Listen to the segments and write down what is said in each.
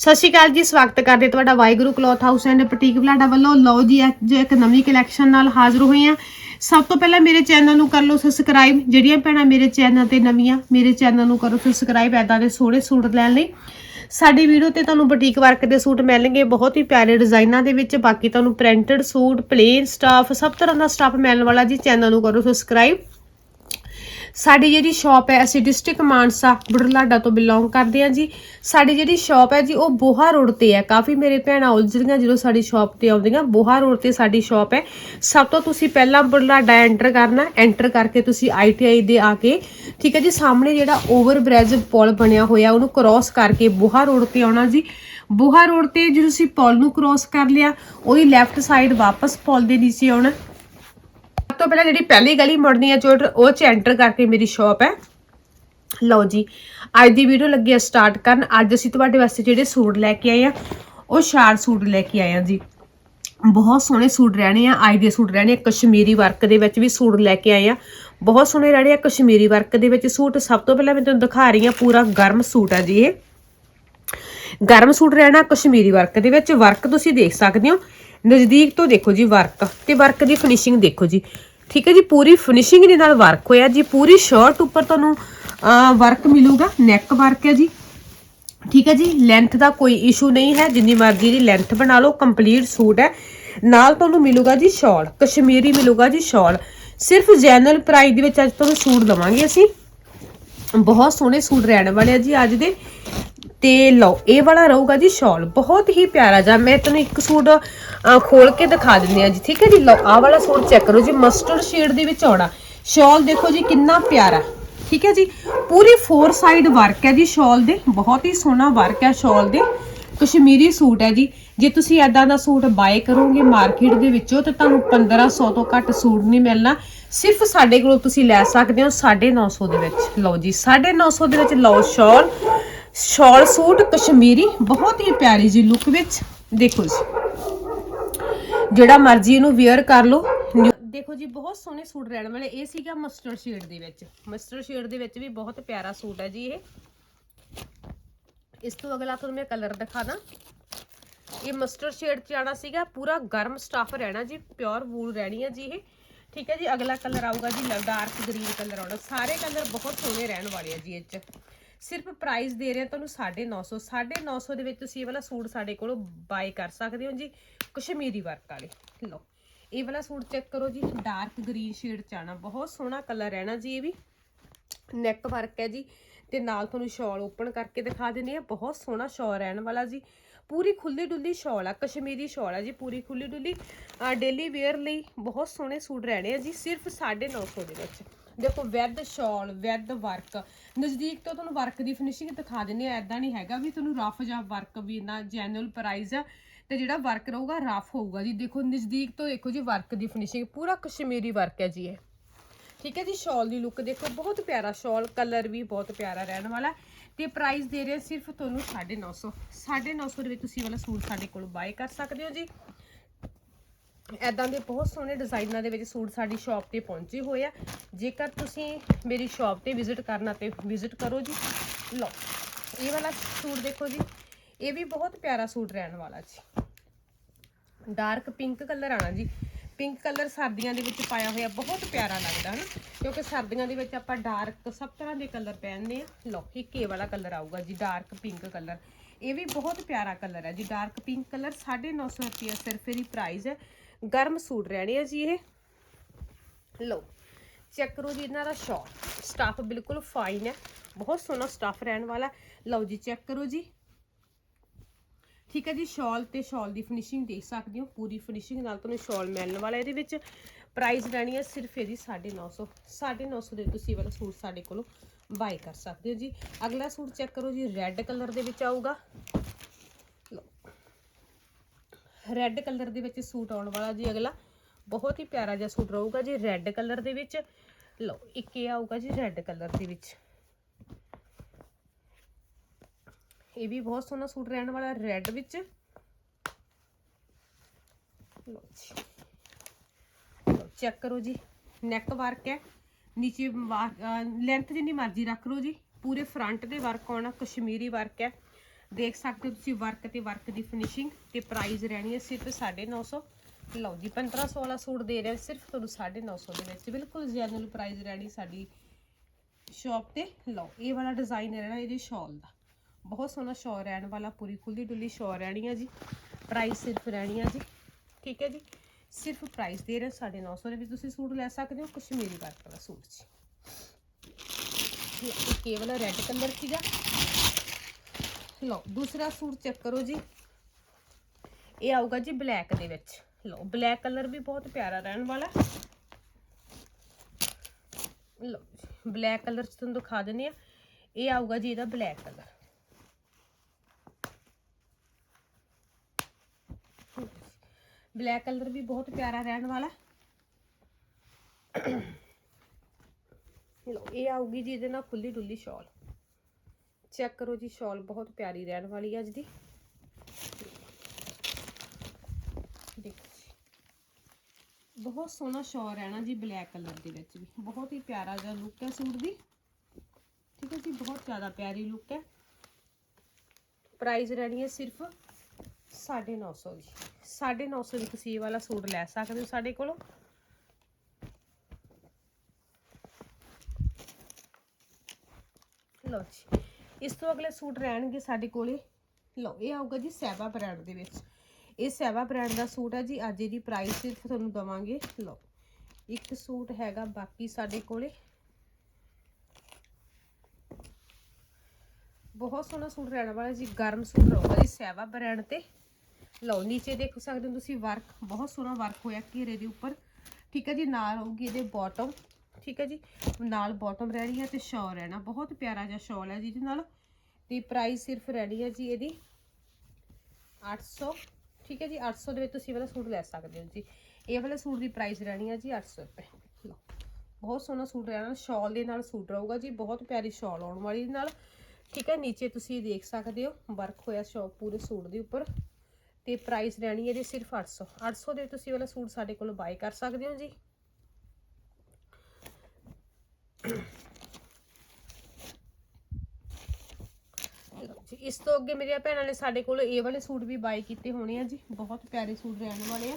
ਸਤਿ ਸ਼੍ਰੀ ਅਕਾਲ ਜੀ, ਸਵਾਗਤ ਕਰਦੇ ਤੁਹਾਡਾ Waheguru cloth house and boutique Balada ਵੱਲੋਂ। ਲਓ ਜੀ, ਅੱਜ ਇੱਕ ਨਵੀਂ ਕਲੈਕਸ਼ਨ ਨਾਲ ਹਾਜ਼ਰ ਹੋਏ ਹਾਂ। ਸਭ ਤੋਂ ਪਹਿਲਾਂ ਮੇਰੇ ਚੈਨਲ ਨੂੰ ਕਰ ਲਓ ਸਬਸਕ੍ਰਾਈਬ ਜਿਹੜੀਆਂ ਭੈਣਾਂ ਮੇਰੇ ਚੈਨਲ ਤੇ ਨਵੀਆਂ, ਮੇਰੇ ਚੈਨਲ ਨੂੰ ਕਰੋ ਸਬਸਕ੍ਰਾਈਬ ਐਦਾਂ ਦੇ ਸੋਹਣੇ ਸੂਟ ਲੈਣ ਲਈ। ਸਾਡੀ ਵੀਡੀਓ ਤੇ ਤੁਹਾਨੂੰ ਬੁਟੀਕ ਵਰਕ ਦੇ ਸੂਟ ਮਿਲਣਗੇ, ਬਹੁਤ ਹੀ ਪਿਆਰੇ ਡਿਜ਼ਾਈਨਾਂ ਦੇ ਵਿੱਚ। ਬਾਕੀ ਤੁਹਾਨੂੰ ਪ੍ਰਿੰਟਡ ਸੂਟ ਪਲੇਨ ਸਟਾਫ ਸਭ ਤਰ੍ਹਾਂ ਦਾ ਸਟਾਫ ਮਿਲਣ ਵਾਲਾ ਜੀ, ਚੈਨਲ ਨੂੰ ਕਰੋ ਸਬਸਕ੍ਰਾਈਬ ਸਾਡੀ ਜਿਹੜੀ ਸ਼ਾਪ ਹੈ, ਅਸੀਂ ਡਿਸਟ੍ਰਿਕਟ ਮਾਨਸਾ ਬੁਢਲਾਡਾ ਤੋਂ ਬਿਲੋਂਗ ਕਰਦੇ ਹਾਂ ਜੀ। ਸਾਡੀ ਜਿਹੜੀ ਸ਼ਾਪ ਹੈ ਜੀ, ਉਹ ਬੋਹਾ ਰੋਡ ਤੇ ਹੈ। ਕਾਫੀ ਮੇਰੇ ਭੈਣਾਂ ਉਲਝਦੀਆਂ ਜਦੋਂ ਸਾਡੀ ਸ਼ਾਪ ਤੇ ਆਉਂਦੀਆਂ। ਬੋਹਾ ਰੋਡ ਤੇ ਸਾਡੀ ਸ਼ਾਪ ਹੈ। ਸਭ ਤੋਂ ਤੁਸੀਂ ਪਹਿਲਾਂ ਬੁੜਲਾਡਾ ਐਂਟਰ ਕਰਨਾ ਐਂਟਰ ਕਰਕੇ ਤੁਸੀਂ ਆਈਟੀਆਈ ਦੇ ਆ ਕੇ, ਠੀਕ ਹੈ ਜੀ, ਸਾਹਮਣੇ ਜਿਹੜਾ ਓਵਰ ਬ੍ਰਿਜ ਪੁਲ ਬਣਿਆ ਹੋਇਆ, ਉਹਨੂੰ ਕ੍ਰਾਸ ਕਰਕੇ ਬੋਹਾ ਰੋਡ ਤੇ ਆਉਣਾ ਜੀ। ਬੋਹਾ ਰੋਡ ਤੇ ਜਦੋਂ ਤੁਸੀਂ ਪੁਲ ਨੂੰ ਕ੍ਰਾਸ ਕਰ ਲਿਆ, ਉਹਦੀ ਲੈਫਟ ਸਾਈਡ ਵਾਪਸ ਪੁਲ ਦੇ ਨੀਚੇ ਆਉਣਾ। ਤੋਂ ਪਹਿਲਾਂ ਜਿਹੜੀ ਪਹਿਲੀ ਗਲੀ ਮੁੜਨੀ ਹੈ ਜੋ ਉਹ ਚ ਐਂਟਰ ਕਰਕੇ ਮੇਰੀ ਸ਼ਾਪ ਹੈ। ਲਓ ਜੀ, ਅੱਜ ਦੀ ਵੀਡੀਓ ਲੱਗੀ ਆ ਸਟਾਰਟ ਕਰਨ। ਅੱਜ ਅਸੀਂ ਤੁਹਾਡੇ ਵਾਸਤੇ ਜਿਹੜੇ ਸੂਟ ਲੈ ਕੇ ਆਏ ਆ, ਉਹ ਸ਼ਾਰ ਸੂਟ ਲੈ ਕੇ ਆਏ ਆ ਜੀ। ਬਹੁਤ ਸੋਹਣੇ ਸੂਟ ਰਹਿਣੇ ਆ, ਅੱਜ ਦੇ ਸੂਟ ਰਹਿਣੇ ਆ। ਕਸ਼ਮੀਰੀ ਵਰਕ ਦੇ ਵਿੱਚ ਵੀ ਸੂਟ ਲੈ ਕੇ ਆਏ ਆ। ਬਹੁਤ ਸੋਹਣੇ ਰਹਿਣੇ ਆ ਕਸ਼ਮੀਰੀ ਵਰਕ ਦੇ ਵਿੱਚ ਸੂਟ। ਸਭ ਤੋਂ ਪਹਿਲਾਂ ਮੈਂ ਤੁਹਾਨੂੰ ਦਿਖਾ ਰਹੀ ਆ ਪੂਰਾ ਗਰਮ ਸੂਟ ਆ ਜੀ ਇਹ। ਗਰਮ ਸੂਟ ਰਹਿਣਾ ਕਸ਼ਮੀਰੀ ਵਰਕ ਦੇ ਵਿੱਚ। ਵਰਕ ਤੁਸੀਂ ਦੇਖ ਸਕਦੇ ਹੋ। ਨਜ਼ਦੀਕ ਤੋਂ ਦੇਖੋ ਜੀ ਵਰਕ ਤੇ ਵਰਕ ਦੀ ਫਿਨਿਸ਼ਿੰਗ ਦੇਖੋ ਜੀ। ਠੀਕ ਹੈ ਜੀ, ਪੂਰੀ ਫਿਨਿਸ਼ਿੰਗ ਦੇ ਨਾਲ ਵਰਕ ਹੋਇਆ ਜੀ, ਪੂਰੀ ਸ਼ਰਟ ਉੱਪਰ ਤੁਹਾਨੂੰ ਵਰਕ ਮਿਲੂਗਾ ਨੈਕ ਵਰਕ ਹੈ ਜੀ। ਠੀਕ ਹੈ ਜੀ ਲੈਂਥ ਦਾ ਕੋਈ ਇਸ਼ੂ ਨਹੀਂ ਹੈ, ਜਿੰਨੀ ਮਰਜ਼ੀ ਦੀ ਲੈਂਥ ਬਣਾ ਲਓ ਕੰਪਲੀਟ ਸੂਟ ਹੈ। ਨਾਲ ਤੁਹਾਨੂੰ ਮਿਲੂਗਾ ਜੀ ਸ਼ਾਲ ਕਸ਼ਮੀਰੀ ਮਿਲੂਗਾ ਜੀ ਸ਼ਾਲ ਸਿਰਫ ਜੈਨਰਲ ਪ੍ਰਾਈਸ ਦੇ ਵਿੱਚ ਅੱਜ ਤੁਹਾਨੂੰ ਸੂਟ ਦਵਾਂਗੇ ਅਸੀਂ। ਬਹੁਤ ਸੋਹਣੇ ਸੂਟ ਰਹਿਣ ਵਾਲੇ ਆ ਜੀ ਅੱਜ ਦੇ। ਤੇ ਲਓ ਇਹ ਵਾਲਾ ਰਹੂਗਾ ਜੀ ਸ਼ਾਲ। ਬਹੁਤ ਹੀ ਪਿਆਰਾ ਜਿਹਾ। ਮੈਂ ਤੁਹਾਨੂੰ ਇੱਕ ਸੂਟ ਅਹ, ਖੋਲ ਕੇ ਦਿਖਾ ਦਿੰਦੀ ਆ ਜੀ ਠੀਕ ਹੈ ਜੀ? ਲਓ ਆਹ ਵਾਲਾ ਸੂਟ ਚੈੱਕ ਕਰੋ ਜੀ ਮਸਟਰਡ ਸ਼ੇਡ ਦੇ ਵਿੱਚ ਆਉਣਾ। ਸ਼ਾਲ ਦੇਖੋ ਜੀ ਕਿੰਨਾ ਪਿਆਰਾ। ਠੀਕ ਹੈ ਜੀ? ਪੂਰੀ ਫੋਰ ਸਾਈਡ ਵਰਕ ਹੈ ਜੀ ਸ਼ਾਲ ਦੇ। ਬਹੁਤ ਹੀ ਸੋਹਣਾ ਵਰਕ ਹੈ ਸ਼ਾਲ ਦੇ। ਕਸ਼ਮੀਰੀ ਸੂਟ ਹੈ ਜੀ। ਜੇ ਤੁਸੀਂ ਐਦਾਂ ਦਾ ਸੂਟ ਬਾਏ ਕਰੋਗੇ ਮਾਰਕੀਟ ਦੇ ਵਿੱਚੋਂ ਤਾਂ ਤੁਹਾਨੂੰ 1500 ਤੋਂ ਘੱਟ ਸੂਟ ਨਹੀਂ ਮਿਲਣਾ। ਸਿਰਫ ਸਾਡੇ ਕੋਲੋਂ ਤੁਸੀਂ ਲੈ ਸਕਦੇ ਹੋ 950 ਦੇ ਵਿੱਚ। ਲਓ ਜੀ 950 ਦੇ ਵਿੱਚ ਲਓ ਸ਼ਾਲ। ਸ਼ਾਲ ਸੂਟ, ਕਸ਼ਮੀਰੀ, ਬਹੁਤ ਹੀ ਪਿਆਰੀ ਜੀ ਲੁੱਕ ਵਿੱਚ। ਦੇਖੋ ਜੀ। ਜਿਹੜਾ ਮਰਜ਼ੀ ਇਹਨੂੰ ਵੇਅਰ ਕਰ ਲਓ। ਦੇਖੋ ਜੀ, ਬਹੁਤ ਸੋਹਣੇ ਸੂਟ ਰਹਿਣ ਵਾਲੇ। ਇਹ ਸੀਗਾ ਮਸਟਰਡ ਸ਼ੇਡ ਦੇ ਵਿੱਚ। ਮਸਟਰਡ ਸ਼ੇਡ ਦੇ ਵਿੱਚ ਵੀ ਬਹੁਤ ਪਿਆਰਾ ਸੂਟ ਹੈ ਜੀ ਇਹ। ਇਸ ਤੋਂ ਅਗਲਾ ਤੁਹਾਨੂੰ ਮੈਂ ਕਲਰ ਦਿਖਾ ਦਾਂ ਇਹ ਮਸਟਰਡ ਸ਼ੇਡ ਚ ਆਣਾ ਸੀਗਾ। ਪੂਰਾ ਗਰਮ ਸਟਾਫ ਰਹਿਣਾ ਜੀ ਪਿਓਰ ਵੂਲ ਰਹਿਣੀ ਹੈ ਜੀ ਇਹ। ਠੀਕ ਹੈ ਜੀ, ਅਗਲਾ ਕਲਰ ਆਊਗਾ ਜੀ ਡਾਰਕ ਗ੍ਰੀਨ ਕਲਰ ਆਉਣਾ। ਸਾਰੇ ਕਲਰ ਬਹੁਤ ਸੋਹਣੇ ਰਹਿਣ ਵਾਲੇ ਆ ਜੀ ਇਹ ਚ। ਸਿਰਫ ਪ੍ਰਾਈਸ ਦੇ ਰਹੇ ਆ ਤੁਹਾਨੂੰ 950 950 ਦੇ ਵਿੱਚ ਤੁਸੀਂ ਇਹ ਵਾਲਾ ਸੂਟ ਸਾਡੇ ਕੋਲੋਂ ਬਾਈ ਕਰ ਸਕਦੇ ਹੋ ਜੀ, ਕਸ਼ਮੀਰੀ ਵਰਕ ਵਾਲੇ। ਲਓ, ਇਹ ਵਾਲਾ ਸੂਟ ਚੈੱਕ ਕਰੋ ਜੀ ਡਾਰਕ ਗ੍ਰੀਨ ਸ਼ੇਡ ਚ ਆਣਾ ਬਹੁਤ ਸੋਹਣਾ ਕਲਰ ਰਹਿਣਾ ਜੀ ਇਹ ਵੀ। ਨੈਕ ਵਰਕ ਹੈ ਜੀ, ਤੇ ਨਾਲ ਤੁਹਾਨੂੰ ਸ਼ਾਲ ਓਪਨ ਕਰਕੇ ਦਿਖਾ ਦਿੰਦੇ ਆ ਬਹੁਤ ਸੋਹਣਾ ਸ਼ਾਲ ਰਹਿਣ ਵਾਲਾ ਜੀ। ਪੂਰੀ ਖੁੱਲੀ ਡੁੱਲੀ ਸ਼ਾਲ ਆ, ਕਸ਼ਮੀਰੀ ਸ਼ਾਲ ਆ ਜੀ, ਪੂਰੀ ਖੁੱਲੀ ਡੁੱਲੀ ਡੇਲੀ ਵੇਅਰ ਲਈ ਬਹੁਤ ਸੋਹਣੇ ਸੂਟ ਰਹਿਣੇ ਆ ਜੀ, ਸਿਰਫ 950 ਦੇ ਵਿੱਚ। ਦੇਖੋ ਵੈਦ ਸ਼ਾਲ ਵੈਦ ਵਰਕ ਨਜ਼ਦੀਕ ਤੋਂ ਤੁਹਾਨੂੰ ਵਰਕ ਦੀ ਫਿਨਿਸ਼ਿੰਗ ਦਿਖਾ ਦਿੰਦੇ ਆ ਐਦਾਂ ਨਹੀਂ ਹੈਗਾ ਵੀ ਤੁਹਾਨੂੰ ਰਫ ਜਾਂ ਵਰਕ ਵੀ ਨਾ ਜੈਨੂਅਲ ਪ੍ਰਾਈਸ ਆ, ਤੇ ਜਿਹੜਾ ਵਰਕ ਰਹੂਗਾ ਰਫ ਹੋਊਗਾ ਜੀ। ਦੇਖੋ, ਨਜ਼ਦੀਕ ਤੋਂ ਦੇਖੋ ਜੀ ਵਰਕ ਦੀ ਫਿਨਿਸ਼ਿੰਗ ਪੂਰਾ ਕਸ਼ਮੀਰੀ ਵਰਕ ਹੈ ਜੀ ਇਹ। ਠੀਕ ਹੈ ਜੀ ਸ਼ਾਲ ਦੀ ਲੁੱਕ ਦੇਖੋ, ਬਹੁਤ ਪਿਆਰਾ ਸ਼ਾਲ ਕਲਰ ਵੀ ਬਹੁਤ ਪਿਆਰਾ ਰਹਿਣ ਵਾਲਾ। ਹੈ ਤੇ ਪ੍ਰਾਈਸ ਦੇ ਰਹੇ ਸਿਰਫ ਤੁਹਾਨੂੰ 950 950 ਦੇ ਵਿੱਚ ਤੁਸੀਂ ਵਾਲਾ ਸੂਟ ਸਾਡੇ ਕੋਲ ਬਾਏ ਕਰ ਸਕਦੇ ਹੋ ਜੀ। ਐਦਾਂ ਦੇ ਬਹੁਤ ਸੋਹਣੇ ਡਿਜ਼ਾਈਨਾਂ ਦੇ ਵਿੱਚ ਸੂਟ ਸਾਡੀ ਸ਼ਾਪ ਤੇ ਪਹੁੰਚੇ ਹੋਏ ਆ। ਜੇਕਰ ਤੁਸੀਂ ਮੇਰੀ ਸ਼ਾਪ ਤੇ ਵਿਜ਼ਿਟ ਕਰਨਾ ਤੇ ਵਿਜ਼ਿਟ ਕਰੋ ਜੀ। ਲਓ, ਇਹ ਵਾਲਾ ਸੂਟ ਦੇਖੋ ਜੀ। ਇਹ ਵੀ ਬਹੁਤ ਪਿਆਰਾ ਸੂਟ ਰਹਿਣ ਵਾਲਾ ਜੀ। ਡਾਰਕ ਪਿੰਕ ਕਲਰ ਆਣਾ ਜੀ। ਪਿੰਕ ਕਲਰ ਸਰਦੀਆਂ ਦੇ ਵਿੱਚ ਪਾਇਆ ਹੋਇਆ, ਬਹੁਤ ਪਿਆਰਾ ਲੱਗਦਾ ਹਨ। ਕਿਉਂਕਿ ਸਰਦੀਆਂ ਦੇ ਵਿੱਚ ਆਪਾਂ ਡਾਰਕ ਸਭ ਤਰ੍ਹਾਂ ਦੇ ਕਲਰ ਪਹਿਨਦੇ ਆ। ਲਓ, ਇੱਕ ਇਹ ਵਾਲਾ ਕਲਰ ਆਊਗਾ ਜੀ ਡਾਰਕ ਪਿੰਕ ਕਲਰ ਇਹ ਵੀ ਬਹੁਤ ਪਿਆਰਾ ਕਲਰ ਹੈ ਜੀ। ਡਾਰਕ ਪਿੰਕ ਕਲਰ 950 ਰੁਪਏ ਸਿਰਫ ਇਹਦੀ ਪ੍ਰਾਈਸ ਹੈ। ਗਰਮ ਸੂਟ ਰਹਿਣੇ ਆ ਜੀ ਇਹ। ਲਓ ਚੈੱਕ ਕਰੋ ਜੀ ਇਹਨਾਂ ਦਾ ਸ਼ਾਲ ਸਟਾਫ ਬਿਲਕੁਲ ਫਾਈਨ ਹੈ। ਬਹੁਤ ਸੋਹਣਾ ਸਟਾਫ ਰਹਿਣ ਵਾਲਾ ਲਓ ਜੀ ਚੈੱਕ ਕਰੋ ਜੀ। ਠੀਕ ਹੈ ਜੀ ਸ਼ਾਲ ਤੇ ਸ਼ਾਲ ਦੀ ਫਿਨਿਸ਼ਿੰਗ ਦੇਖ ਸਕਦੇ ਹੋ। ਪੂਰੀ ਫਿਨਿਸ਼ਿੰਗ ਨਾਲ ਤੁਹਾਨੂੰ ਸ਼ਾਲ ਮਿਲਣ ਵਾਲਾ ਇਹਦੇ ਵਿੱਚ। ਪ੍ਰਾਈਸ ਰਹਿਣੀ ਹੈ ਸਿਰਫ ਇਹਦੀ 950 950 ਦੇ ਤੁਸੀਂ ਵਾਲਾ ਸੂਟ ਸਾਡੇ ਕੋਲੋਂ ਬਾਈ ਕਰ ਸਕਦੇ ਹੋ ਜੀ। ਅਗਲਾ ਸੂਟ ਚੈੱਕ ਕਰੋ ਜੀ ਰੈੱਡ ਕਲਰ ਦੇ ਵਿੱਚ ਆਊਗਾ। ਰੈੱਡ ਕਲਰ ਦੇ ਵਿੱਚ ਸੂਟ ਆਉਣ ਵਾਲਾ ਜੀ ਅਗਲਾ। ਬਹੁਤ ਹੀ ਪਿਆਰਾ ਜਿਹਾ ਸੂਟ ਰਹੂਗਾ ਜੀ ਰੈੱਡ ਕਲਰ ਦੇ ਵਿੱਚ। ਲਓ, ਇੱਕ ਇਹ ਆਊਗਾ ਜੀ ਰੈੱਡ ਕਲਰ ਦੇ ਵਿੱਚ। ਇਹ ਵੀ ਬਹੁਤ ਸੋਹਣਾ ਸੂਟ ਰਹਿਣ ਵਾਲਾ ਰੈੱਡ ਵਿੱਚ। ਲਓ ਜੀ। ਚੈੱਕ ਕਰੋ ਜੀ। ਨੈਕ ਵਰਕ ਹੈ। ਨੀਚੇ ਲੈਂਥ ਜਿੰਨੀ ਮਰਜ਼ੀ ਰੱਖ ਲਓ ਜੀ। ਪੂਰੇ ਫਰੰਟ ਦੇ ਵਰਕ ਆਉਣਾ, ਕਸ਼ਮੀਰੀ ਵਰਕ ਹੈ। ਦੇਖ ਸਕਦੇ ਹੋ ਤੁਸੀਂ ਵਰਕ ਤੇ ਵਰਕ ਦੀ ਫਿਨਿਸ਼ਿੰਗ ਤੇ ਪ੍ਰਾਈਸ ਰਹਿਣੀ ਹੈ ਸਿਰਫ 950 ਲਓ ਜੀ 1500 ਵਾਲਾ ਸੂਟ ਦੇ ਰਿਹਾ, ਸਿਰਫ ਤੁਹਾਨੂੰ 950 ਦੇ ਵਿੱਚ। ਬਿਲਕੁਲ ਜੈਨੂਅਲ ਪ੍ਰਾਈਸ ਰਹਿਣੀ ਸਾਡੀ ਸ਼ਾਪ ਤੇ। ਲਓ, ਇਹ ਵਾਲਾ ਡਿਜ਼ਾਈਨ ਰਹਿਣਾ ਇਹਦੀ ਸ਼ਾਲ ਦਾ। ਬਹੁਤ ਸੋਹਣਾ ਸ਼ਾਲ ਰਹਿਣ ਵਾਲਾ, ਪੂਰੀ ਖੁੱਲੀ ਡੁੱਲੀ ਸ਼ਾਲ ਰਹਿਣੀ ਆ ਜੀ। ਪ੍ਰਾਈਸ ਸਿਰਫ ਰਹਿਣੀ ਆ ਜੀ, ਠੀਕ ਹੈ ਜੀ? ਸਿਰਫ ਪ੍ਰਾਈਸ ਦੇ ਰਹੇ 950 ਦੇ ਵਿੱਚ। ਤੁਸੀਂ ਸੂਟ ਲੈ ਸਕਦੇ ਹੋ ਕਸ਼ਮੀਰੀ ਵਰਕ ਵਾਲਾ ਸੂਟ ਜੀ। ਇਹ ਕੇਵਲ ਰੈੱਡ ਕਲਰ ਸੀਗਾ। ਲਓ, ਦੂਸਰਾ ਸੂਟ ਚੈੱਕ ਕਰੋ ਜੀ। ਇਹ ਆਊਗਾ ਜੀ ਬਲੈਕ ਦੇ ਵਿੱਚ। ਲਓ ਬਲੈਕ ਕਲਰ ਵੀ ਬਹੁਤ ਪਿਆਰਾ ਰਹਿਣ ਵਾਲਾ। ਲਓ ਬਲੈਕ ਕਲਰ ਚ ਤੁਹਾਨੂੰ ਦਿਖਾ ਦਿੰਦੇ ਆ ਇਹ ਆਊਗਾ ਜੀ ਇਹਦਾ ਬਲੈਕ ਕਲਰ ਬਲੈਕ ਕਲਰ ਵੀ ਬਹੁਤ ਪਿਆਰਾ ਰਹਿਣ ਵਾਲਾ। ਲਓ, ਇਹ ਆਊਗੀ ਜੀ ਇਹਦੇ ਨਾਲ ਖੁੱਲੀ ਡੁੱਲੀ ਸ਼ਾਲ ਚੈੱਕ ਕਰੋ ਜੀ, ਸ਼ਾਲ ਬਹੁਤ ਪਿਆਰੀ ਰਹਿਣ ਵਾਲੀ ਹੈ ਅੱਜ ਦੀ। ਦੇਖੋ ਜੀ। ਬਹੁਤ ਸੋਹਣਾ ਸ਼ਾਲ ਰਹਿਣਾ ਜੀ ਬਲੈਕ ਕਲਰ ਦੇ ਵਿੱਚ ਵੀ। ਬਹੁਤ ਹੀ ਪਿਆਰਾ ਜਿਹਾ ਲੁੱਕ ਹੈ ਸੂਟ ਦੀ। ਠੀਕ ਹੈ ਜੀ, ਬਹੁਤ ਜ਼ਿਆਦਾ ਪਿਆਰੀ ਲੁੱਕ ਹੈ। ਪ੍ਰਾਈਸ ਰਹਿਣੀ ਹੈ ਸਿਰਫ 950 ਜੀ। 950 ਦੀ ਤੁਸੀਂ ਇਹ ਵਾਲਾ ਸੂਟ ਲੈ ਸਕਦੇ ਹੋ ਸਾਡੇ ਕੋਲੋਂ। ਲਓ ਜੀ। ਇਸ ਤੋਂ ਅਗਲੇ ਸੂਟ ਰਹਿਣਗੇ ਸਾਡੇ ਕੋਲੇ। ਲਓ, ਇਹ ਆਊਗਾ ਜੀ ਸੈਵਾ ਬ੍ਰਾਂਡ ਦੇ ਵਿੱਚ। ਇਹ ਸੈਵਾ ਬ੍ਰਾਂਡ ਦਾ ਸੂਟ ਹੈ ਜੀ, ਅੱਜ ਇਹਦੀ ਪ੍ਰਾਈਸ ਸਿਰਫ ਤੁਹਾਨੂੰ ਦਵਾਂਗੇ। ਲਓ, ਇੱਕ ਸੂਟ ਹੈਗਾ ਬਾਕੀ ਸਾਡੇ ਕੋਲੇ। ਬਹੁਤ ਸੋਹਣਾ ਸੂਟ ਰਹਿਣ ਵਾਲਾ ਜੀ, ਗਰਮ ਸੂਟ ਰਹੂਗਾ ਜੀ ਸੈਵਾ ਬ੍ਰਾਂਡ ਤੇ। ਲਓ, ਨੀਚੇ ਦੇਖ ਸਕਦੇ ਹੋ ਤੁਸੀਂ ਵਰਕ ਬਹੁਤ ਸੋਹਣਾ ਵਰਕ ਹੋਇਆ ਘੇਰੇ ਦੇ ਉੱਪਰ। ਠੀਕ ਹੈ ਜੀ, ਨਾਲ ਹੋਊਗੀ ਇਹਦੇ ਬਾਟਮ ਠੀਕ ਹੈ ਜੀ। ਨਾਲ ਬਾਟਮ ਰਹਿਣੀ ਹੈ ਤੇ ਸ਼ਾਲ ਰਹਿਣਾ ਬਹੁਤ ਪਿਆਰਾ ਜਿਹਾ ਸ਼ਾਲ ਹੈ ਜਿਹਦੇ ਨਾਲ। ਤੇ ਪ੍ਰਾਈਸ ਸਿਰਫ ਰਹਿਣੀ ਹੈ ਜੀ ਇਹਦੀ 800 ਠੀਕ ਹੈ ਜੀ 800 ਦੇ ਵਿੱਚ ਤੁਸੀਂ ਵਾਲਾ ਸੂਟ ਲੈ ਸਕਦੇ ਹੋ ਜੀ। ਇਹ ਵਾਲੇ ਸੂਟ ਦੀ ਪ੍ਰਾਈਸ ਰਹਿਣੀ ਹੈ ਜੀ 800 ਰੁਪਏ। ਲਓ, ਬਹੁਤ ਸੋਹਣਾ ਸੂਟ ਰਹਿਣਾ ਸ਼ਾਲ ਦੇ ਨਾਲ ਸੂਟ ਰਹੂਗਾ ਜੀ। ਬਹੁਤ ਪਿਆਰੀ ਸ਼ਾਲ ਆਉਣ ਵਾਲੀ ਇਹਦੇ ਨਾਲ। ਠੀਕ ਹੈ, ਨੀਚੇ ਤੁਸੀਂ ਦੇਖ ਸਕਦੇ ਹੋ। ਵਰਕ ਹੋਇਆ ਸ਼ਾਪ ਪੂਰੇ ਸੂਟ ਦੇ ਉੱਪਰ। ਤੇ ਪ੍ਰਾਈਸ ਰਹਿਣੀ ਹੈ ਇਹਦੀ ਸਿਰਫ 800 800 ਦੇ ਤੁਸੀਂ ਵਾਲਾ ਸੂਟ ਸਾਡੇ ਕੋਲ ਬਾਈ ਕਰ ਸਕਦੇ ਹੋ ਜੀ ਲਓ ਜੀ ਇਸ ਤੋਂ ਅੱਗੇ ਮੇਰੀਆਂ ਭੈਣਾਂ ਨੇ ਸਾਡੇ ਕੋਲ ਇਹ ਵਾਲੇ ਸੂਟ ਵੀ ਬਾਈ ਕੀਤੇ ਹੋਣੇ ਆ ਜੀ। ਬਹੁਤ ਪਿਆਰੇ ਸੂਟ ਰਹਿਣ ਵਾਲੇ ਆ।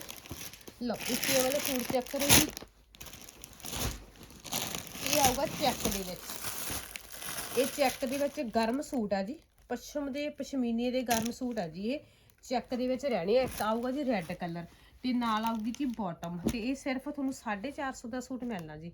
ਲਓ, ਇਸ ਇਹ ਵਾਲੇ ਸੂਟ ਚੈੱਕ ਕਰੋ ਜੀ। ਇਹ ਆਊਗਾ ਚੈੱਕ ਦੇ ਵਿੱਚ। ਇਹ ਚੈੱਕ ਦੇ ਵਿੱਚ ਗਰਮ ਸੂਟ ਆ ਜੀ। ਪਸ਼ਮ ਦੇ, ਪਸ਼ਮੀਨੇ ਦੇ ਗਰਮ ਸੂਟ ਆ ਜੀ ਇਹ। ਚੈੱਕ ਦੇ ਵਿੱਚ ਰਹਿਣੇ ਆ। ਇੱਕ ਆਊਗਾ ਜੀ ਰੈੱਡ ਕਲਰ ਤੇ ਨਾਲ ਆਊਗੀ ਜੀ ਬਾਟਮ ਤੇ ਇਹ ਸਿਰਫ ਤੁਹਾਨੂੰ 450 ਦਾ ਸੂਟ ਮਿਲਣਾ ਜੀ।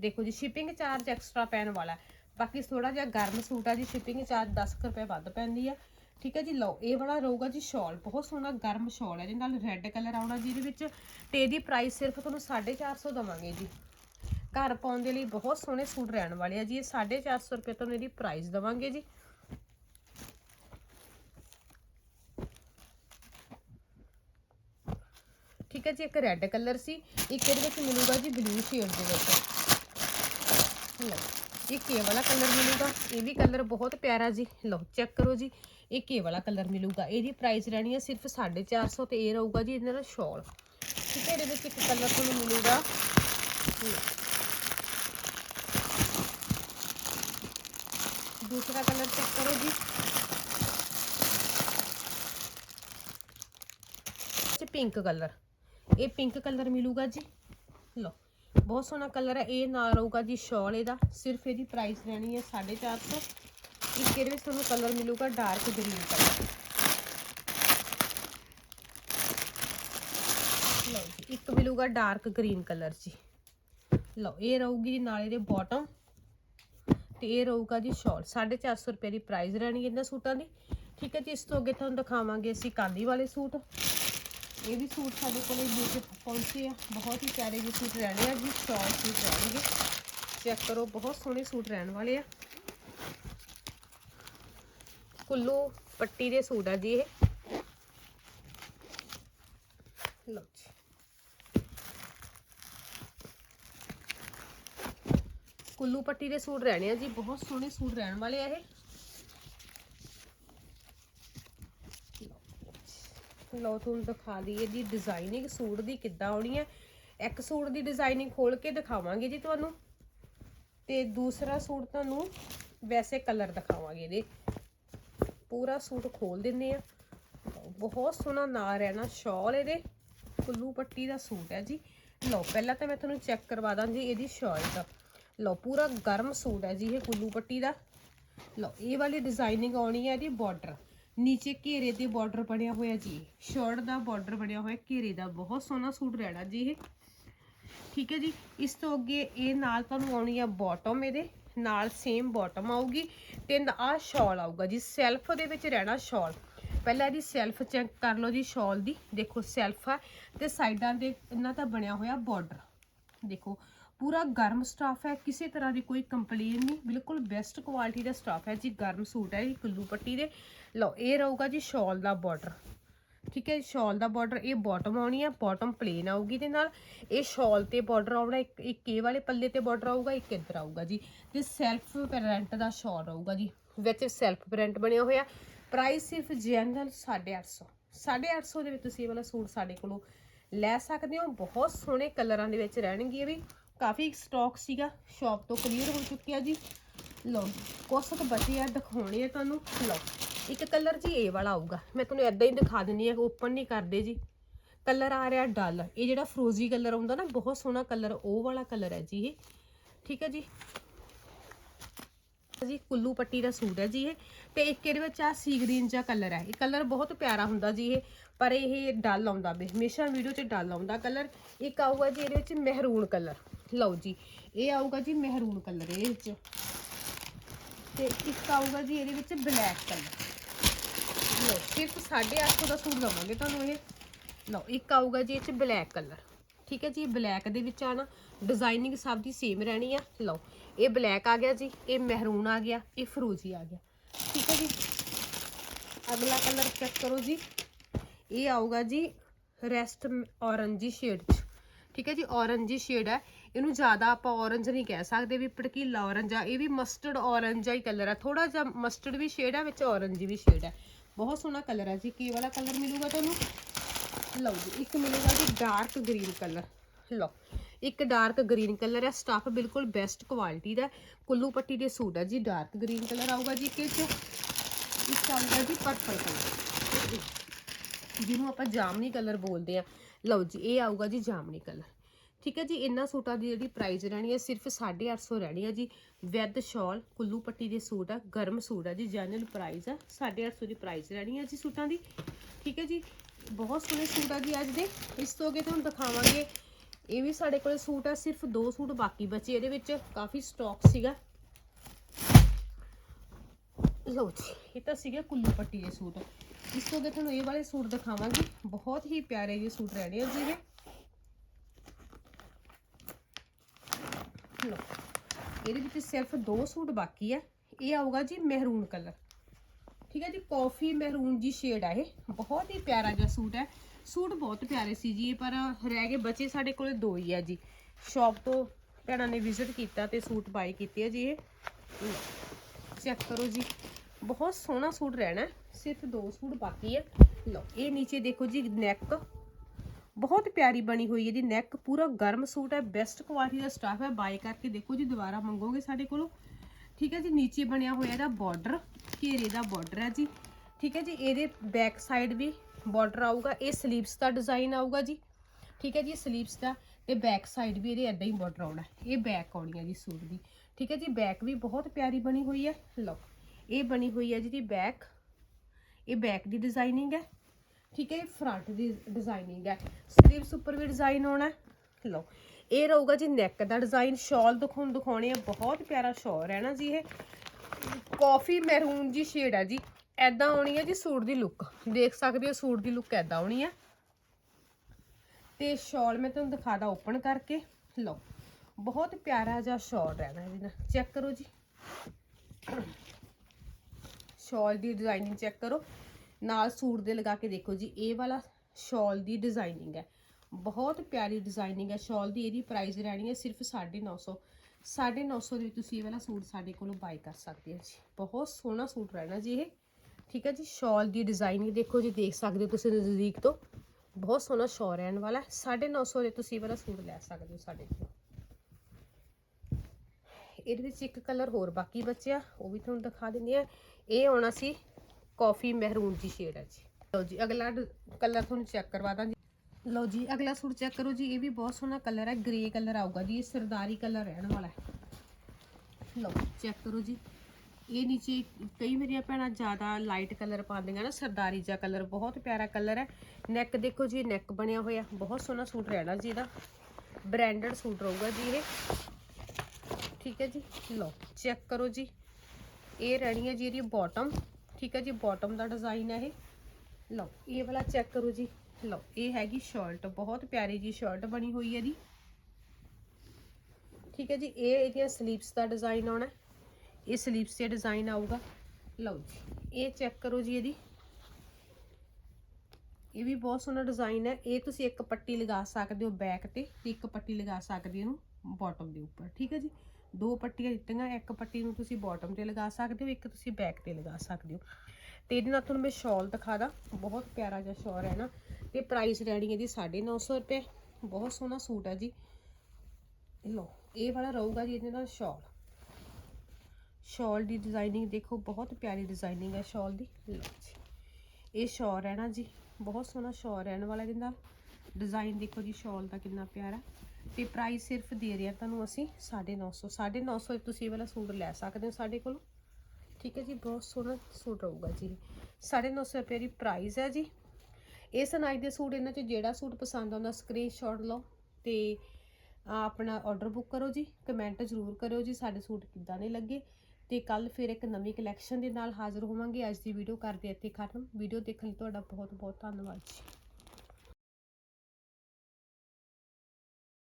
ਦੇਖੋ ਜੀ ਸ਼ਿਪਿੰਗ ਚਾਰਜ ਐਕਸਟਰਾ ਪੈਣ ਵਾਲਾ। ਹੈ। ਬਾਕੀ ਥੋੜਾ ਜਿਹਾ ਗਰਮ ਸੂਟ ਆ ਜੀ ਸ਼ਿਪਿੰਗ ਚਾਰਜ 10 ਕੁ ਰੁਪਏ ਵੱਧ ਪੈਂਦੀ ਆ। ਠੀਕ ਹੈ ਜੀ, ਲਓ, ਇਹ ਵਾਲਾ ਰਹੂਗਾ ਜੀ ਸ਼ਾਲ, ਬਹੁਤ ਸੋਹਣਾ ਗਰਮ ਸ਼ਾਲ ਹੈ ਜਿਹਦੇ ਨਾਲ ਰੈੱਡ ਕਲਰ ਆਉਣਾ ਜੀ ਇਹਦੇ ਵਿੱਚ, ਤੇ ਇਹਦੀ ਪ੍ਰਾਈਸ ਸਿਰਫ ਤੁਹਾਨੂੰ 450 ਦਵਾਂਗੇ ਜੀ। ਘਰ ਪਾਉਣ ਦੇ ਲਈ ਬਹੁਤ ਸੋਹਣੇ ਸੂਟ ਰਹਿਣ ਵਾਲੇ ਆ ਜੀ, ਇਹ 450 ਰੁਪਏ ਤੁਹਾਨੂੰ ਇਹਦੀ ਪ੍ਰਾਈਸ ਦਵਾਂਗੇ ਜੀ। ਠੀਕ ਹੈ ਜੀ, ਇੱਕ ਰੈੱਡ ਕਲਰ ਸੀ, ਇੱਕ ਇਹਦੇ ਵਿੱਚ ਮਿਲੂਗਾ ਜੀ ਬਲੂ ਸ਼ੇਡ ਦੇ ਵਿੱਚ। ਲਓ ਇਹ ਕੇ ਵਾਲਾ ਕਲਰ ਮਿਲੂਗਾ, ਇਹ ਵੀ ਕਲਰ ਬਹੁਤ ਪਿਆਰਾ ਜੀ। ਲਓ ਚੈੱਕ ਕਰੋ ਜੀ, ਇਹ ਕੇ ਵਾਲਾ ਕਲਰ ਮਿਲੂਗਾ। ਇਹਦੀ ਪ੍ਰਾਈਸ ਰਹਿਣੀ ਹੈ ਸਿਰਫ 450 ਤੇ ਇਹ ਰਹੂਗਾ ਜੀ ਇਹਨਾਂ ਦਾ ਸ਼ਾਲ ਠੀਕ ਹੈ, ਇਹਦੇ ਵਿੱਚ ਇੱਕ ਕਲਰ ਤੁਹਾਨੂੰ ਮਿਲੂਗਾ। ਦੂਸਰਾ ਕਲਰ ਚੈੱਕ ਕਰੋ ਜੀ। ਇਹ ਪਿੰਕ ਕਲਰ। ਇਹ ਪਿੰਕ ਕਲਰ ਮਿਲੂਗਾ ਜੀ। ਬਹੁਤ ਸੋਹਣਾ ਕਲਰ ਹੈ। ਇਹ ਨਾਲ ਰਹੂਗਾ ਜੀ ਸ਼ਾਲ ਇਹਦਾ। ਸਿਰਫ ਇਹਦੀ ਪ੍ਰਾਈਸ ਰਹਿਣੀ ਹੈ 450 ਇੱਕ ਇਹਦੇ ਵਿੱਚ ਤੁਹਾਨੂੰ ਕਲਰ ਮਿਲੂਗਾ ਡਾਰਕ ਗ੍ਰੀਨ ਕਲਰ। ਲਓ ਜੀ, ਇੱਕ ਮਿਲੂਗਾ ਡਾਰਕ ਗ੍ਰੀਨ ਕਲਰ ਜੀ। ਲਓ, ਇਹ ਰਹੂਗੀ ਜੀ ਨਾਲ ਇਹਦੇ ਬਾਟਮ ਤੇ ਇਹ ਰਹੂਗਾ ਜੀ ਸ਼ਾਲ। 450 ਰੁਪਏ ਦੀ ਪ੍ਰਾਈਸ ਰਹਿਣੀ ਇਹਨਾਂ ਸੂਟਾਂ ਦੀ। ਠੀਕ ਹੈ ਜੀ, ਇਸ ਤੋਂ ਅੱਗੇ ਤੁਹਾਨੂੰ ਦਿਖਾਵਾਂਗੇ ਅਸੀਂ ਕਾਂਦੀ ਵਾਲੇ ਸੂਟ। ਇਹ ਵੀ ਸੂਟ ਸਾਡੇ ਕੋਲੇ ਬੂਕੇ ਪਹੁੰਚੇ ਆ ਬਹੁਤ ਹੀ ਪਿਆਰੇ ਜਿਹੇ ਸੂਟ ਰਹਿਣੇ ਆ ਜੀ ਸ਼ਾਲ ਸੂਟ ਰਹਿਣਗੇ ਚੈੱਕ ਕਰੋ ਬਹੁਤ ਸੋਹਣੇ ਸੂਟ ਰਹਿਣ ਵਾਲੇ ਆ ਕੁੱਲੂ ਪੱਟੀ ਦੇ ਸੂਟ ਆ ਜੀ ਇਹ ਲਓ ਜੀ ਕੁੱਲੂ ਪੱਟੀ ਦੇ ਸੂਟ ਰਹਿਣੇ ਆ ਜੀ ਬਹੁਤ ਸੋਹਣੇ ਸੂਟ ਰਹਿਣ ਵਾਲੇ ਆ ਇਹ ਲਓ, ਤੁਹਾਨੂੰ ਦਿਖਾ ਦਈਏ ਜੀ ਡਿਜ਼ਾਈਨਿੰਗ ਸੂਟ ਦੀ ਕਿੱਦਾਂ ਆਉਣੀ ਹੈ। ਇੱਕ ਸੂਟ ਦੀ ਡਿਜ਼ਾਈਨਿੰਗ ਖੋਲ ਕੇ ਦਿਖਾਵਾਂਗੇ ਜੀ ਤੁਹਾਨੂੰ ਤੇ ਦੂਸਰਾ ਸੂਟ ਤੁਹਾਨੂੰ ਵੈਸੇ ਕਲਰ ਦਿਖਾਵਾਂਗੇ ਇਹਦੇ ਪੂਰਾ ਸੂਟ ਖੋਲ ਦਿੰਦੇ ਆ ਬਹੁਤ ਸੋਹਣਾ ਨਾਲ ਰਹਿਣਾ ਸ਼ਾਲ ਇਹਦੇ, ਕੁੱਲੂ ਪੱਟੀ ਦਾ ਸੂਟ ਹੈ ਜੀ। ਲਓ, ਪਹਿਲਾਂ ਤਾਂ ਮੈਂ ਤੁਹਾਨੂੰ ਚੈੱਕ ਕਰਵਾ ਦਾਂ ਜੀ ਇਹਦੀ ਸ਼ਾਲ ਦਾ। ਲਓ, ਪੂਰਾ ਗਰਮ ਸੂਟ ਹੈ ਜੀ ਇਹ ਕੁੱਲੂ ਪੱਟੀ ਦਾ। ਲਓ, ਇਹ ਵਾਲੀ ਡਿਜ਼ਾਈਨਿੰਗ ਆਉਣੀ ਹੈ ਇਹਦੀ ਬਾਰਡਰ ਨੀਚੇ ਘੇਰੇ ਤੇ ਬਾਰਡਰ ਬਣਿਆ ਹੋਇਆ ਜੀ। ਸ਼ਰਟ ਦਾ ਬਾਰਡਰ ਬਣਿਆ ਹੋਇਆ, ਘੇਰੇ ਦਾ। ਬਹੁਤ ਸੋਹਣਾ ਸੂਟ ਰਹਿਣਾ ਜੀ ਇਹ। ਠੀਕ ਹੈ ਜੀ। ਇਸ ਤੋਂ ਅੱਗੇ ਇਹ ਨਾਲ ਤੁਹਾਨੂੰ ਆਉਣੀ ਆ ਬਾਟਮ ਇਹਦੇ। ਨਾਲ ਸੇਮ ਬਾਟਮ ਆਊਗੀ ਤੇ ਆ ਸ਼ਾਲ ਆਊਗਾ ਜੀ। ਸੈਲਫ ਦੇ ਵਿੱਚ ਰਹਿਣਾ ਸ਼ਾਲ ਪਹਿਲਾਂ ਇਹਦੀ ਸੈਲਫ ਚੈੱਕ ਕਰ ਲਓ ਜੀ ਸ਼ਾਲ ਦੀ। ਦੇਖੋ ਸੈਲਫ ਹੈ ਤੇ ਸਾਈਡਾਂ ਦੇ ਇਹਨਾਂ ਦਾ ਬਣਿਆ ਹੋਇਆ ਬਾਰਡਰ ਦੇਖੋ ਪੂਰਾ ਗਰਮ ਸਟਾਫ ਹੈ, ਕਿਸੇ ਤਰ੍ਹਾਂ ਦੀ ਕੋਈ ਕੰਪਲੇਨ ਨਹੀਂ, ਬਿਲਕੁਲ ਬੈਸਟ ਕੁਆਲਿਟੀ ਦਾ ਸਟਾਫ ਹੈ ਜੀ, ਗਰਮ ਸੂਟ ਹੈ ਜੀ, ਕੁੱਲੂ ਪੱਟੀ ਦੇ। ਲਓ, ਇਹ ਰਹੂਗਾ ਜੀ ਸ਼ਾਲ ਦਾ ਬਾਰਡਰ ਠੀਕ ਹੈ ਸ਼ਾਲ ਦਾ ਬਾਰਡਰ ਇਹ ਬਾਟਮ ਆਉਣੀ ਹੈ ਬਾਟਮ ਪਲੇਨ ਆਊਗੀ ਦੇ ਨਾਲ। ਇਹ ਸ਼ਾਲ ਤੇ ਬਾਰਡਰ ਆਉਣਾ, ਇੱਕ ਇੱਕ ਇਹ ਵਾਲੇ ਪੱਲੇ ਤੇ ਬਾਰਡਰ ਆਊਗਾ, ਇੱਕ ਇੱਧਰ ਆਊਗਾ ਜੀ। ਤੇ ਸੈਲਫ ਪ੍ਰਿੰਟ ਦਾ ਸ਼ਾਲ ਆਊਗਾ ਜੀ, ਵਿੱਚ ਸੈਲਫ ਪ੍ਰਿੰਟ ਬਣਿਆ ਹੋਇਆ। ਪ੍ਰਾਈਸ ਸਿਰਫ ਜਨਰਲ 850 850 ਦੇ ਵਿੱਚ ਤੁਸੀਂ ਇਹ ਵਾਲਾ ਸੂਟ ਸਾਡੇ ਕੋਲੋਂ ਲੈ ਸਕਦੇ ਹੋ। ਬਹੁਤ ਸੋਹਣੇ ਕਲਰਾਂ ਦੇ ਵਿੱਚ ਰਹਿਣਗੇ ਇਹ ਵੀ। ਕਾਫੀ ਸਟਾਕ ਸੀਗਾ ਸ਼ਾਪ ਤੋਂ ਕਲੀਅਰ ਹੋ ਚੁੱਕਿਆ ਜੀ। ਲਓ, ਕੁਛ ਕੁ ਬਚੇ ਆ, ਦਿਖਾਉਣੇ ਆ ਤੁਹਾਨੂੰ। ਲਓ, ਇੱਕ ਕਲਰ ਜੀ ਇਹ ਵਾਲਾ ਆਊਗਾ। ਮੈਂ ਤੁਹਾਨੂੰ ਐਦਾਂ ਹੀ ਦਿਖਾ ਦਿੰਨੀ ਆ ਓਪਨ ਨਹੀਂ ਕਰਦੇ ਜੀ। ਕਲਰ ਆ ਰਿਹਾ ਡਲ ਇਹ ਜਿਹੜਾ ਫਰੋਜ਼ੀ ਕਲਰ ਆਉਂਦਾ ਨਾ, ਬਹੁਤ ਸੋਹਣਾ ਕਲਰ ਉਹ ਵਾਲਾ ਕਲਰ ਹੈ ਜੀ ਇਹ। ਠੀਕ ਹੈ ਜੀ? ਜੀ, ਕੁੱਲੂ ਪੱਟੀ ਦਾ ਸੂਟ ਹੈ ਜੀ ਇਹ। ਤੇ ਇੱਕ ਇਹਦੇ ਵਿੱਚ ਆ ਸੀ ਗ੍ਰੀਨ ਜਿਹਾ ਕਲਰ ਹੈ। ਇਹ ਕਲਰ ਬਹੁਤ ਪਿਆਰਾ ਹੁੰਦਾ ਜੀ ਇਹ। ਪਰ ਇਹ ਡਲ ਆਉਂਦਾ ਬੇ ਹਮੇਸ਼ਾ ਵੀਡੀਓ 'ਚ ਡਲ ਆਉਂਦਾ ਕਲਰ ਇੱਕ ਆਊਗਾ ਜੀ ਇਹਦੇ ਵਿੱਚ ਮਹਿਰੂਨ ਕਲਰ ਲਓ ਜੀ, ਇਹ ਆਊਗਾ ਜੀ ਮਹਿਰੂਨ ਕਲਰ ਇਹਦੇ ਵਿੱਚ। ਤੇ ਇੱਕ ਆਊਗਾ ਜੀ ਇਹਦੇ ਵਿੱਚ ਬਲੈਕ ਕਲਰ। ਲਓ, ਸਿਰਫ 850 ਦਾ ਸੂਟ ਲਵਾਂਗੇ ਤੁਹਾਨੂੰ ਇਹ। ਲਓ, ਇੱਕ ਆਊਗਾ ਜੀ ਇਹ ਚ ਬਲੈਕ ਕਲਰ। ਠੀਕ ਹੈ ਜੀ ਬਲੈਕ ਦੇ ਵਿੱਚ ਆਣਾ ਡਿਜ਼ਾਈਨਿੰਗ ਸਭ ਦੀ ਸੇਮ ਰਹਿਣੀ ਆ। ਲਓ, ਇਹ ਬਲੈਕ ਆ ਗਿਆ ਜੀ, ਇਹ ਮਹਿਰੂਨ ਆ ਗਿਆ, ਇਹ ਫਰੋਜ਼ੀ ਆ ਗਿਆ। ਠੀਕ ਹੈ ਜੀ। ਅਗਲਾ ਕਲਰ ਚੈੱਕ ਕਰੋ ਜੀ। ਇਹ ਆਊਗਾ ਜੀ ਰੈਸਟ ਔਰੰਜੀ ਸ਼ੇਡ ਚ। ਠੀਕ ਹੈ ਜੀ, ਔਰੰਜੀ ਸ਼ੇਡ ਹੈ ਇਹਨੂੰ ਜ਼ਿਆਦਾ ਆਪਾਂ ਔਰੰਜ ਨਹੀਂ ਕਹਿ ਸਕਦੇ, ਵੀ ਭੜਕੀਲਾ ਔਰੰਜ ਆ, ਇਹ ਵੀ ਮਸਟਰਡ ਔਰੰਜ ਹੀ ਕਲਰ ਆ। ਥੋੜਾ ਜਿਹਾ ਮਸਟਰਡ ਵੀ ਸ਼ੇਡ ਹੈ ਵਿੱਚ ਔਰੰਜ ਵੀ ਸ਼ੇਡ ਹੈ ਬਹੁਤ ਸੋਹਣਾ ਕਲਰ ਆ ਜੀ, ਕੀ ਵਾਲਾ ਕਲਰ ਮਿਲੂਗਾ ਤੁਹਾਨੂੰ? ਲਓ ਜੀ, ਇੱਕ ਮਿਲੇਗਾ ਜੀ ਡਾਰਕ ਗ੍ਰੀਨ ਕਲਰ ਲਓ, ਇੱਕ ਡਾਰਕ ਗ੍ਰੀਨ ਕਲਰ ਹੈ ਸਟਫ ਬਿਲਕੁਲ ਬੈਸਟ ਕੁਆਲਿਟੀ ਦਾ, ਕੁੱਲੂ ਪੱਟੀ ਦੇ ਸੂਟ ਹੈ ਜੀ ਡਾਰਕ ਗ੍ਰੀਨ ਕਲਰ ਆਊਗਾ ਜੀ ਕਿ ਚ, ਇੱਕ ਆਊਗਾ ਜੀ ਪਰਪਲ ਕਲਰ ਜਿਹਨੂੰ ਆਪਾਂ ਜਾਮਨੀ ਕਲਰ ਬੋਲਦੇ ਆ। ਲਓ ਜੀ, ਇਹ ਆਊਗਾ ਜੀ ਜਾਮਨੀ ਕਲਰ ਠੀਕ ਹੈ ਜੀ, ਇਹਨਾਂ ਸੂਟਾਂ ਦੀ ਜਿਹੜੀ ਪ੍ਰਾਈਸ ਰਹਿਣੀ ਹੈ ਸਿਰਫ 850 ਰਹਿਣੀ ਹੈ ਜੀ। ਵਿਦ ਸ਼ਾਲ ਕੁੱਲੂ ਪੱਟੀ ਦੇ ਸੂਟ ਆ, ਗਰਮ ਸੂਟ ਆ ਜੀ ਜਨਰਲ ਪ੍ਰਾਈਸ ਆ 850 ਦੀ ਪ੍ਰਾਈਸ ਰਹਿਣੀ ਹੈ ਜੀ ਸੂਟਾਂ ਦੀ। ਠੀਕ ਹੈ ਜੀ, ਬਹੁਤ ਸੋਹਣੇ ਸੂਟ ਆ ਜੀ ਅੱਜ ਦੇ। ਇਸ ਤੋਂ ਅੱਗੇ ਤੁਹਾਨੂੰ ਦਿਖਾਵਾਂਗੇ, ਇਹ ਵੀ ਸਾਡੇ ਕੋਲ ਸੂਟ ਆ, ਸਿਰਫ ਦੋ ਸੂਟ ਬਾਕੀ ਬਚੇ ਇਹਦੇ ਵਿੱਚ, ਕਾਫੀ ਸਟਾਕ ਸੀਗਾ। ਲਓ ਜੀ, ਇਹ ਤਾਂ ਸੀਗਾ ਕੁੱਲੂ ਪੱਟੀ ਦੇ ਸੂਟ। ਇਸ ਤੋਂ ਅੱਗੇ ਤੁਹਾਨੂੰ ਇਹ ਵਾਲੇ ਸੂਟ ਦਿਖਾਵਾਂਗੀ, ਬਹੁਤ ਹੀ ਪਿਆਰੇ ਜਿਹੇ ਸੂਟ ਰਹਿਣੇ ਆ ਜੀ ਇਹ। ਲਓ। ਇਹਦੇ ਵਿੱਚ ਸਿਰਫ ਦੋ ਸੂਟ ਬਾਕੀ ਹੈ ਇਹ ਆਊਗਾ ਜੀ ਮਹਿਰੂਨ ਕਲਰ। ਠੀਕ ਹੈ ਜੀ, ਕਾਫੀ ਮਹਿਰੂਨ ਜੀ ਸ਼ੇਡ ਆ ਇਹ। ਬਹੁਤ ਹੀ ਪਿਆਰਾ ਜਿਹਾ ਸੂਟ ਹੈ। ਸੂਟ ਬਹੁਤ ਪਿਆਰੇ ਸੀ ਜੀ ਇਹ ਪਰ ਰਹਿ ਗਏ, ਬਚੇ ਸਾਡੇ ਕੋਲੇ ਦੋ ਹੀ ਆ ਜੀ। ਸ਼ਾਪ ਤੋਂ ਭੈਣਾਂ ਨੇ ਵਿਜ਼ਿਟ ਕੀਤਾ ਤੇ ਸੂਟ ਬਾਈ ਕੀਤੇ ਆ ਜੀ ਇਹ। ਚੈੱਕ ਕਰੋ ਜੀ। ਬਹੁਤ ਸੋਹਣਾ ਸੂਟ ਰਹਿਣਾ। ਹੈ। ਸਿਰਫ ਦੋ ਸੂਟ ਬਾਕੀ ਹੈ ਲਓ, ਇਹ ਨੀਚੇ ਦੇਖੋ ਜੀ ਨੈਕ ਬਹੁਤ ਪਿਆਰੀ ਬਣੀ ਹੋਈ ਹੈ ਜੀ ਨੈਕ ਪੂਰਾ ਗਰਮ ਸੂਟ ਹੈ ਬੈਸਟ ਕੁਆਲਿਟੀ ਦਾ ਸਟਾਫ ਹੈ। ਬਾਈ ਕਰਕੇ ਦੇਖੋ ਜੀ, ਦੁਬਾਰਾ ਮੰਗੋਗੇ ਸਾਡੇ ਕੋਲੋਂ। ਠੀਕ ਹੈ ਜੀ, ਨੀਚੇ ਬਣਿਆ ਹੋਇਆ ਇਹਦਾ ਬਾਰਡਰ ਘੇਰੇ ਦਾ ਬਾਰਡਰ ਹੈ ਜੀ। ਠੀਕ ਹੈ ਜੀ, ਇਹਦੇ ਬੈਕ ਸਾਈਡ ਵੀ ਬਾਰਡਰ ਆਊਗਾ, ਇਹ ਸਲੀਵਸ ਦਾ ਡਿਜ਼ਾਈਨ ਆਊਗਾ ਜੀ। ਠੀਕ ਹੈ ਜੀ ਸਲੀਵਸ ਦਾ ਤੇ ਬੈਕ ਸਾਈਡ ਵੀ ਇਹਦੇ ਐਦਾਂ ਹੀ ਬਾਰਡਰ ਆਉਣਾ ਇਹ ਬੈਕ ਆਉਣੀ ਹੈ ਜੀ ਸੂਟ ਦੀ। ਠੀਕ ਹੈ ਜੀ ਬੈਕ ਵੀ ਬਹੁਤ ਪਿਆਰੀ ਬਣੀ ਹੋਈ ਹੈ। ਲਓ, ਇਹ ਬਣੀ ਹੋਈ ਹੈ ਜੀ ਦੀ ਬੈਕ ਇਹ ਬੈਕ ਦੀ ਡਿਜ਼ਾਈਨਿੰਗ ਹੈ। ਠੀਕ ਹੈ ਫਰੰਟ ਦੀ ਡਿਜ਼ਾਈਨਿੰਗ ਹੈ। ਸਲੀਵਸ ਉੱਪਰ ਵੀ ਡਿਜ਼ਾਈਨ ਆਉਣਾ ਲਓ, ਇਹ ਰਹੂਗਾ ਜੀ ਨੈਕ ਦਾ ਡਿਜ਼ਾਈਨ ਸ਼ਾਲ ਦਿਖਾਉਣ ਦਿਖਾਉਣੇ ਆ, ਬਹੁਤ ਪਿਆਰਾ ਸ਼ਾਲ ਹੈ ਨਾ ਜੀ ਇਹ। ਕਾਫੀ ਮੈਰੂਨ ਜੀ ਸ਼ੇਡ ਹੈ ਜੀ। ਐਦਾਂ ਆਉਣੀ ਹੈ ਜੀ ਸੂਟ ਦੀ ਲੁੱਕ ਦੇਖ ਸਕਦੇ ਹੋ ਸੂਟ ਦੀ ਲੁੱਕ ਐਦਾਂ ਆਉਣੀ ਹੈ। ਤੇ ਸ਼ਾਲ ਮੈਂ ਤੁਹਾਨੂੰ ਦਿਖਾਦਾ ਓਪਨ ਕਰਕੇ। ਲਓ, ਬਹੁਤ ਪਿਆਰਾ ਜਿਹਾ ਸ਼ਾਲ ਰਹਿਣਾ ਇਹਦੇ ਨਾਲ। ਚੈੱਕ ਕਰੋ ਜੀ। ਸ਼ਾਲ ਦੀ ਡਿਜ਼ਾਈਨਿੰਗ ਚੈੱਕ ਕਰੋ। ਨਾਲ ਸੂਟ ਦੇ ਲਗਾ ਕੇ ਦੇਖੋ ਜੀ, ਇਹ ਵਾਲਾ ਸ਼ਾਲ ਦੀ ਡਿਜ਼ਾਈਨਿੰਗ ਹੈ। ਬਹੁਤ ਪਿਆਰੀ ਡਿਜ਼ਾਈਨਿੰਗ ਹੈ। ਸ਼ਾਲ ਦੀ ਇਹਦੀ ਪ੍ਰਾਈਸ ਰਹਿਣੀ ਹੈ ਸਿਰਫ 950 950 ਦੇ ਤੁਸੀਂ ਇਹ ਵਾਲਾ ਸੂਟ ਸਾਡੇ ਕੋਲੋਂ ਬਾਈ ਕਰ ਸਕਦੇ ਹੋ ਜੀ। ਬਹੁਤ ਸੋਹਣਾ ਸੂਟ ਰਹਿਣਾ ਜੀ ਇਹ। ਠੀਕ ਹੈ ਜੀ, ਸ਼ਾਲ ਦੀ ਡਿਜ਼ਾਈਨਿੰਗ ਦੇਖੋ ਜੀ, ਦੇਖ ਸਕਦੇ ਹੋ ਤੁਸੀਂ ਨਜ਼ਦੀਕ ਤੋਂ। ਬਹੁਤ ਸੋਹਣਾ ਸ਼ਾਲ ਰਹਿਣ ਵਾਲਾ ਹੈ। 950 ਦੇ ਤੁਸੀਂ ਇਹ ਵਾਲਾ ਸੂਟ ਲੈ ਸਕਦੇ ਹੋ ਸਾਡੇ ਕੋਲੋਂ। ਇਹਦੇ ਵਿੱਚ ਇੱਕ ਕਲਰ ਹੋਰ ਬਾਕੀ ਬਚਿਆ, ਉਹ ਵੀ ਤੁਹਾਨੂੰ ਦਿਖਾ ਦਿੰਦੀ ਆ ਇਹ ਆਉਣਾ ਸੀ ਕਾਫੀ ਮਹਿਰੂਨ ਜੀ ਸ਼ੇਡ ਹੈ ਜੀ। ਲਓ ਜੀ, ਅਗਲਾ ਕਲਰ ਤੁਹਾਨੂੰ ਚੈੱਕ ਕਰਵਾ ਦਾਂ ਜੀ ਲਓ ਜੀ, ਅਗਲਾ ਸੂਟ ਚੈੱਕ ਕਰੋ ਜੀ, ਇਹ ਵੀ ਬਹੁਤ ਸੋਹਣਾ ਕਲਰ ਹੈ ਗ੍ਰੇ ਕਲਰ ਆਊਗਾ ਜੀ, ਇਹ ਸਰਦਾਰੀ ਕਲਰ ਰਹਿਣ ਵਾਲਾ ਹੈ। ਲਓ ਚੈੱਕ ਕਰੋ ਜੀ। ਇਹ ਨੀਚੇ ਕਈ ਮੇਰੀਆਂ ਭੈਣਾਂ ਜ਼ਿਆਦਾ ਲਾਈਟ ਕਲਰ ਪਾਉਂਦੀਆਂ ਨਾ, ਸਰਦਾਰੀ ਜਿਹਾ ਕਲਰ ਬਹੁਤ ਪਿਆਰਾ ਕਲਰ ਹੈ। ਨੈਕ ਦੇਖੋ ਜੀ ਨੈਕ ਬਣਿਆ ਹੋਇਆ, ਬਹੁਤ ਸੋਹਣਾ ਸੂਟ ਰਹਿਣਾ ਜੀ ਇਹਦਾ। ਬ੍ਰਾਂਡਡ ਸੂਟ ਰਹੂਗਾ ਜੀ ਇਹ। ਠੀਕ ਹੈ ਜੀ, ਲਓ ਚੈੱਕ ਕਰੋ ਜੀ। ਇਹ ਰਹਿਣੀ ਹੈ ਜੀ ਇਹਦੀ ਬਾਟਮ ਠੀਕ ਹੈ ਜੀ ਬਾਟਮ ਦਾ ਡਿਜ਼ਾਈਨ ਹੈ ਇਹ। ਲਓ, ਇਹ ਵਾਲਾ ਚੈੱਕ ਕਰੋ ਜੀ। ਲਓ, ਇਹ ਹੈਗੀ ਸ਼ਰਟ ਬਹੁਤ ਪਿਆਰੀ ਜੀ ਸ਼ਰਟ ਬਣੀ ਹੋਈ ਹੈ ਜੀ। ਠੀਕ ਹੈ ਜੀ, ਇਹ ਇਹਦੀਆਂ ਸਲੀਵਸ ਦਾ ਡਿਜ਼ਾਈਨ ਆਉਣਾ ਇਹ ਸਲੀਵਸ ਤੇ ਡਿਜ਼ਾਈਨ ਆਊਗਾ। ਲਓ ਜੀ, ਇਹ ਚੈੱਕ ਕਰੋ ਜੀ ਇਹਦੀ। ਇਹ ਵੀ ਬਹੁਤ ਸੋਹਣਾ ਡਿਜ਼ਾਈਨ ਹੈ। ਇਹ ਤੁਸੀਂ ਇੱਕ ਪੱਟੀ ਲਗਾ ਸਕਦੇ ਹੋ ਬੈਕ ਤੇ ਤੇ ਇੱਕ ਪੱਟੀ ਲਗਾ ਸਕਦੇ ਹੋ ਇਹਨੂੰ ਬਾਟਮ ਦੇ ਉੱਪਰ। ਠੀਕ ਹੈ ਜੀ ਦੋ ਪੱਟੀਆਂ ਦਿੱਤੀਆਂ, ਇੱਕ ਪੱਟੀ ਨੂੰ ਤੁਸੀਂ ਬਾਟਮ ਤੇ ਲਗਾ ਸਕਦੇ ਹੋ, ਇੱਕ ਤੁਸੀਂ ਬੈਕ ਤੇ ਲਗਾ ਸਕਦੇ ਹੋ। ਤੇ ਇਹਦੇ ਨਾਲ ਤੁਹਾਨੂੰ ਮੈਂ ਸ਼ਾਲ ਦਿਖਾ ਦਾਂ ਬਹੁਤ ਪਿਆਰਾ ਜਿਹਾ ਸ਼ਾਲ ਹੈ ਨਾ। ਤੇ ਪ੍ਰਾਈਸ ਰਹਿਣੀ ਇਹਦੀ 950 ਰੁਪਏ। ਬਹੁਤ ਸੋਹਣਾ ਸੂਟ ਹੈ ਜੀ। ਇਹ ਲਓ, ਇਹ ਵਾਲਾ ਰਹੂਗਾ ਜੀ ਇਹਦੇ ਨਾਲ ਸ਼ਾਲ ਸ਼ਾਲ ਦੀ ਡਿਜ਼ਾਈਨਿੰਗ ਦੇਖੋ, ਬਹੁਤ ਪਿਆਰੀ ਡਿਜ਼ਾਈਨਿੰਗ ਹੈ ਸ਼ਾਲ ਦੀ। ਲਓ ਜੀ, ਇਹ ਸ਼ਾਲ ਰਹਿਣਾ ਜੀ। ਬਹੁਤ ਸੋਹਣਾ ਸ਼ਾਲ ਰਹਿਣ ਵਾਲਾ ਇਹਦੇ ਨਾਲ। ਡਿਜ਼ਾਈਨ ਦੇਖੋ ਜੀ, ਸ਼ਾਲ ਦਾ ਕਿੰਨਾ ਪਿਆਰਾ। ਤੇ ਪ੍ਰਾਈਸ ਸਿਰਫ ਦੇ ਰਿਹਾ ਤੁਹਾਨੂੰ ਅਸੀਂ 950 950 ਤੁਸੀਂ ਇਹ ਵਾਲਾ ਸੂਟ ਲੈ ਸਕਦੇ ਹੋ ਸਾਡੇ ਕੋਲੋਂ। ਠੀਕ ਹੈ ਜੀ, ਬਹੁਤ ਸੋਹਣਾ ਸੂਟ ਰਹੂਗਾ ਜੀ। 950 ਰੁਪਏ ਦੀ ਪ੍ਰਾਈਸ ਹੈ ਜੀ। ਇਹ ਸਨਾਈ ਦੇ ਸੂਟ ਇਹਨਾਂ 'ਚ ਜਿਹੜਾ ਸੂਟ ਪਸੰਦ ਆਉਂਦਾ ਸਕਰੀਨਸ਼ਾਟ ਲਓ ਤੇ ਆਪਣਾ ਆਰਡਰ ਬੁੱਕ ਕਰੋ ਜੀ। ਕਮੈਂਟ ਜ਼ਰੂਰ ਕਰਿਓ ਜੀ, ਸਾਡੇ ਸੂਟ ਕਿੱਦਾਂ ਦੇ ਲੱਗੇ। ਤੇ ਕੱਲ ਫਿਰ ਇੱਕ ਨਵੀਂ ਕਲੈਕਸ਼ਨ ਦੇ ਨਾਲ ਹਾਜ਼ਰ ਹੋਵਾਂਗੇ। ਅੱਜ ਦੀ ਵੀਡੀਓ ਕਰਦੇ ਇੱਥੇ ਖਤਮ। ਵੀਡੀਓ ਦੇਖਣ ਲਈ ਤੁਹਾਡਾ ਬਹੁਤ ਬਹੁਤ ਧੰਨਵਾਦ ਜੀ।